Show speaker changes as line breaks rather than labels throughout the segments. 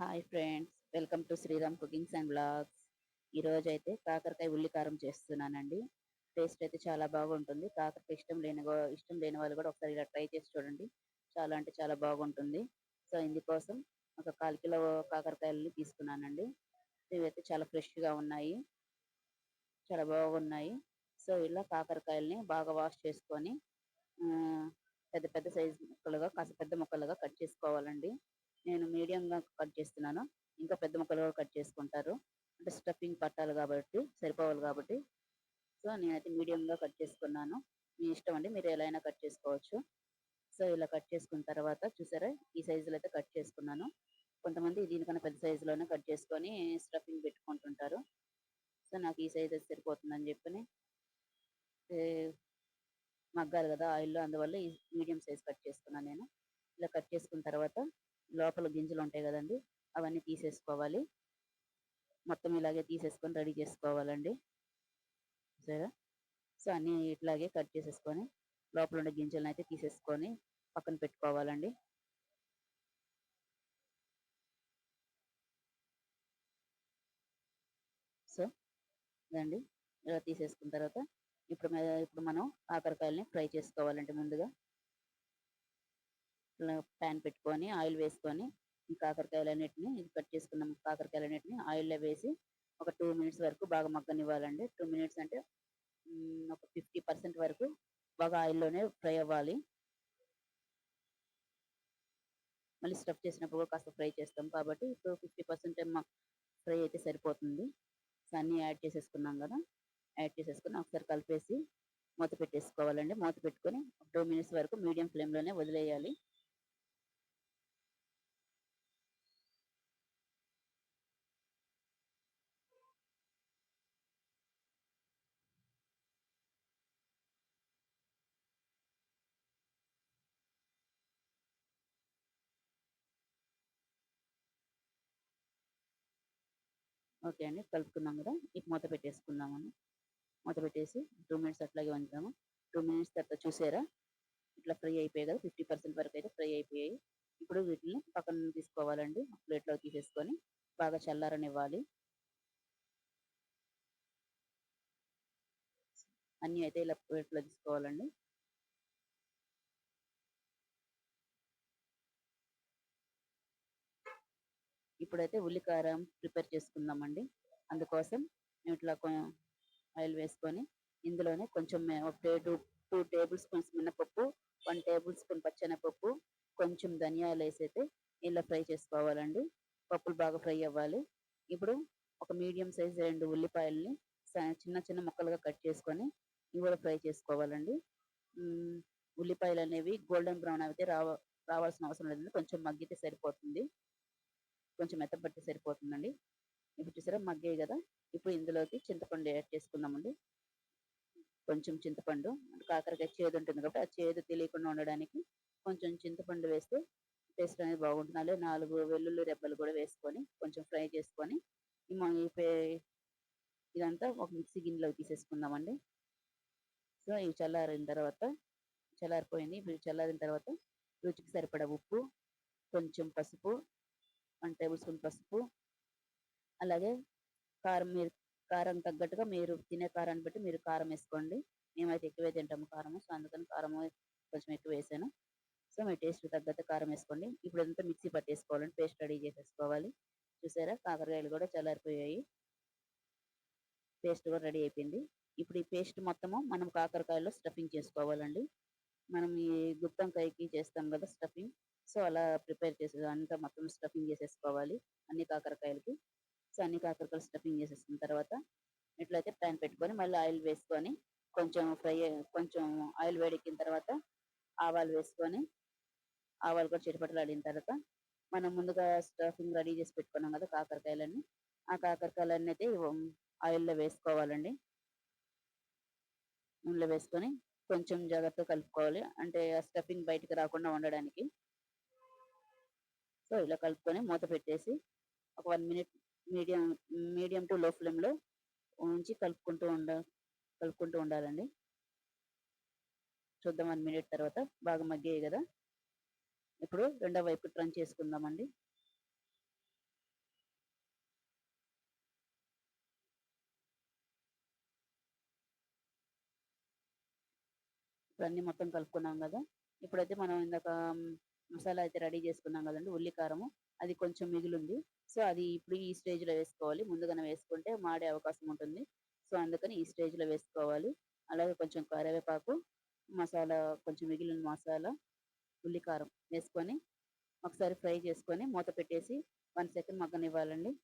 Hi friends welcome to Sriram cookings and blogs ఈరోజు అయితే కాకరకాయ ఉల్లికారం చేస్తున్నానండి. టేస్ట్ అయితే చాలా బాగుంటుంది. కాకరకాయ ఇష్టం లేని ఇష్టం లేని వాళ్ళు కూడా ఒకసారి ఇలా ట్రై చేసి చూడండి. చాలా అంటే చాలా బాగుంటుంది. సో ఇందుకోసం ఒక కాల్ కిలో కాకరకాయలు తీసుకున్నానండి. ఇవైతే చాలా ఫ్రెష్గా ఉన్నాయి. చాలా బాగున్నాయి. సో ఇలా కాకరకాయలని బాగా వాష్ చేసుకొని పెద్ద పెద్ద సైజు ముక్కలుగా కాస్త పెద్ద ముక్కలుగా కట్ చేసుకోవాలండి. నేను మీడియంగా కట్ చేస్తున్నాను. ఇంకా పెద్ద ముక్కలుగా కట్ చేసుకుంటారు. అంటే స్టఫింగ్ పట్టాలి కాబట్టి సరిపోవాలి కాబట్టి. సో నేనైతే మీడియంగా కట్ చేసుకున్నాను. మీ ఇష్టం అండి మీరు ఎలా అయినా కట్ చేసుకోవచ్చు. సో ఇలా కట్ చేసుకున్న తర్వాత చూసారా ఈ సైజులో అయితే కట్ చేసుకున్నాను. కొంతమంది దీనికన్నా పెద్ద సైజులోనే కట్ చేసుకొని స్టఫింగ్ పెట్టుకుంటుంటారు. సో నాకు ఈ సైజ్ అయితే సరిపోతుందని చెప్పని మగ్గాలి కదా ఆయిల్లో. అందువల్ల ఈ మీడియం సైజ్ కట్ చేసుకున్నాను నేను. ఇలా కట్ చేసుకున్న తర్వాత లోపల గింజలు ఉంటాయి కదండి అవన్నీ తీసేసుకోవాలి. మొత్తం ఇలాగే తీసేసుకొని రెడీ చేసుకోవాలండి. సరే సో అన్నీ ఇట్లాగే కట్ చేసేసుకొని లోపల ఉండే గింజలను అయితే తీసేసుకొని పక్కన పెట్టుకోవాలండి. సో ఇదండి. ఇలా తీసేసుకున్న తర్వాత ఇప్పుడు ఇప్పుడు మనం కాకరకాయలని ఫ్రై చేసుకోవాలండి ముందుగా. ప్యాన్ పెట్టుకొని ఆయిల్ వేసుకొని ఈ కాకరకాయలన్నిటిని ఇది కట్ చేసుకున్న కాకరకాయలన్నిటిని ఆయిల్లో వేసి ఒక టూ మినిట్స్ వరకు బాగా మగ్గనివ్వాలండి. టూ మినిట్స్ అంటే ఒక ఫిఫ్టీ పర్సెంట్ వరకు బాగా ఆయిల్లోనే ఫ్రై అవ్వాలి. మళ్ళీ స్టఫ్ చేసినప్పుడు కాస్త ఫ్రై చేస్తాం కాబట్టి ఇప్పుడు ఫిఫ్టీ పర్సెంట్ ఫ్రై అయితే సరిపోతుంది. అన్నీ యాడ్ చేసేసుకున్నాం కదా యాడ్ చేసేసుకుని ఒకసారి కలిపేసి మూత పెట్టేసుకోవాలండి. మూత పెట్టుకొని టూ మినిట్స్ వరకు మీడియం ఫ్లేమ్లోనే వదిలేయాలి. ఓకే అండి. కలుపుకున్నాం కదా! ఇప్పుడు మూత పెట్టేసుకుందామని. మూత పెట్టేసి టూ మినిట్స్ అట్లాగే వండుతాము. టూ మినిట్స్ తర్వాత చూసారా? ఇట్లా ఫ్రై అయిపోయాయి కదా! ఫిఫ్టీ పర్సెంట్ వరకు అయితే ఫ్రై అయిపోయాయి. ఇప్పుడు వీటిని పక్కన తీసుకోవాలండి. ప్లేట్లో తీసేసుకొని బాగా చల్లారనివ్వాలి. అన్నీ అయితే ఇలా ప్లేట్లో తీసుకోవాలండి. ఇప్పుడైతే ఉల్లికారం ప్రిపేర్ చేసుకుందామండి. అందుకోసం ఇట్లా ఆయిల్ వేసుకొని ఇందులోనే కొంచెం ఒక టూ టూ టేబుల్ స్పూన్స్ మినపప్పు వన్ టేబుల్ స్పూన్ పచ్చెనపప్పు కొంచెం ధనియాలు వేసైతే ఇలా ఫ్రై చేసుకోవాలండి. పప్పులు బాగా ఫ్రై అవ్వాలి. ఇప్పుడు ఒక మీడియం సైజ్ రెండు ఉల్లిపాయల్ని చిన్న చిన్న ముక్కలుగా కట్ చేసుకొని ఇవి కూడా ఫ్రై చేసుకోవాలండి. ఉల్లిపాయలు అనేవి గోల్డెన్ బ్రౌన్ అయితే రావ రావాల్సిన అవసరం లేదండి. కొంచెం మగ్గితే సరిపోతుంది. కొంచెం మెత్తపట్టి సరిపోతుందండి. ఇప్పుడు చూసారా మగ్గే కదా ఇప్పుడు ఇందులోకి చింతపండు యాడ్ చేసుకుందామండి. కొంచెం చింతపండు కాకరకాయ చేదు ఉంటుంది కాబట్టి ఆ చేదు తెలియకుండా ఉండడానికి కొంచెం చింతపండు వేస్తే టేస్ట్ అనేది బాగుంటుంది. అలాగే నాలుగు వెల్లుల్లి రెబ్బలు కూడా వేసుకొని కొంచెం ఫ్రై చేసుకొని ఇదంతా ఒక మిక్సీ గిన్నెలోకి తీసేసుకుందామండి. సో ఇవి చల్లారిన తర్వాత చల్లారిపోయింది. ఇప్పుడు చల్లారిన తర్వాత రుచికి సరిపడా ఉప్పు కొంచెం పసుపు వన్ టేబుల్ స్పూన్ పసుపు అలాగే కారం మీరు కారం తగ్గట్టుగా మీరు తినే కారాన్ని బట్టి మీరు కారం వేసుకోండి. మేమైతే ఎక్కువే తింటాము కారం సో అందుకని కారం కొంచెం ఎక్కువ వేసాను. సో మీ టేస్ట్ తగ్గట్టు కారం వేసుకోండి. ఇప్పుడు అంతా మిక్సీ పట్టేసుకోవాలండి పేస్ట్ రెడీ చేసేసుకోవాలి. చూసారా? కాకరకాయలు కూడా చల్లారిపోయాయి. పేస్ట్ కూడా రెడీ అయిపోయింది. ఇప్పుడు ఈ పేస్ట్ మొత్తము మనం కాకరకాయలో స్టఫింగ్ చేసుకోవాలండి. మనం ఈ గుత్తంకాయకి చేస్తాం కదా స్టఫింగ్. సో అలా ప్రిపేర్ చేసే అంతా మొత్తం స్టఫింగ్ చేసేసుకోవాలి. అన్ని కాకరకాయలకి. సో అన్ని కాకరకాయలు స్టఫింగ్ చేసేసిన తర్వాత ఇట్లయితే ప్యాన్ పెట్టుకొని మళ్ళీ ఆయిల్ వేసుకొని కొంచెం ఫ్రై కొంచెం ఆయిల్ వేడెక్కిన తర్వాత ఆవాలు వేసుకొని ఆవాలు కూడా చిటపటలు ఆడిన తర్వాత మనం ముందుగా స్టఫింగ్ రెడీ చేసి పెట్టుకున్నాం కదా కాకరకాయలన్నీ. ఆ కాకరకాయలన్నీ అయితే ఆయిల్లో వేసుకోవాలండి. నూనెలో వేసుకొని కొంచెం జాగ్రత్తగా కలుపుకోవాలి. అంటే ఆ స్టఫింగ్ బయటికి రాకుండా ఉండడానికి సో ఇలా కలుపుకొని మూత పెట్టేసి ఒక one minute medium medium to low ఫ్లేమ్లో ఉంచి కలుపుకుంటూ ఉండ కలుపుకుంటూ ఉండాలండి. చూద్దాం వన్ మినిట్ తర్వాత బాగా మగ్గాయి కదా. ఇప్పుడు రెండో వైపు టర్న్ చేసుకుందామండి. ఇప్పుడు అన్ని మొత్తం కలుపుకున్నాం కదా. ఇప్పుడైతే మనం ఇందాక మసాలా అయితే రెడీ చేసుకున్నాం కదండి ఉల్లి కారము అది కొంచెం మిగిలింది. సో అది ఇప్పుడు ఈ స్టేజ్లో వేసుకోవాలి. ముందుగానే వేసుకుంటే మాడే అవకాశం ఉంటుంది. సో అందుకని ఈ స్టేజ్లో వేసుకోవాలి. అలాగే కొంచెం కరివేపాకు మసాలా కొంచెం మిగిలిన మసాలా ఉల్లి కారం వేసుకొని ఒకసారి ఫ్రై చేసుకొని మూత పెట్టేసి వన్ సెకండ్ మగ్గనివ్వాలండి.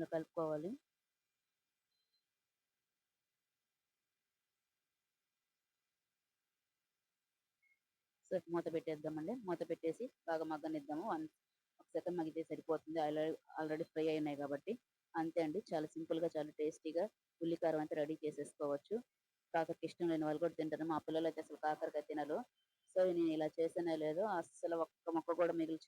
ఇలా కలుపుకోవాలి. సో మూత పెట్టేద్దామండి. మూత పెట్టేసి బాగా మగ్గనిద్దాము. వన్ ఒక సెకండ్ మగ్గితే సరిపోతుంది. ఆల్రెడీ ఆల్రెడీ ఫ్రై అయినాయి కాబట్టి. అంతే అండి. చాలా సింపుల్గా చాలా టేస్టీగా ఉల్లికారం అయితే రెడీ చేసేసుకోవచ్చు. కాకరకి ఇష్టం లేని వాళ్ళు కూడా తింటారు. మా పిల్లలు అయితే అసలు కాకరకాయ తినరు. సో నేను ఇలా చేసానో లేదో అసలు ఒక్క మొక్క కూడా మిగిల్చి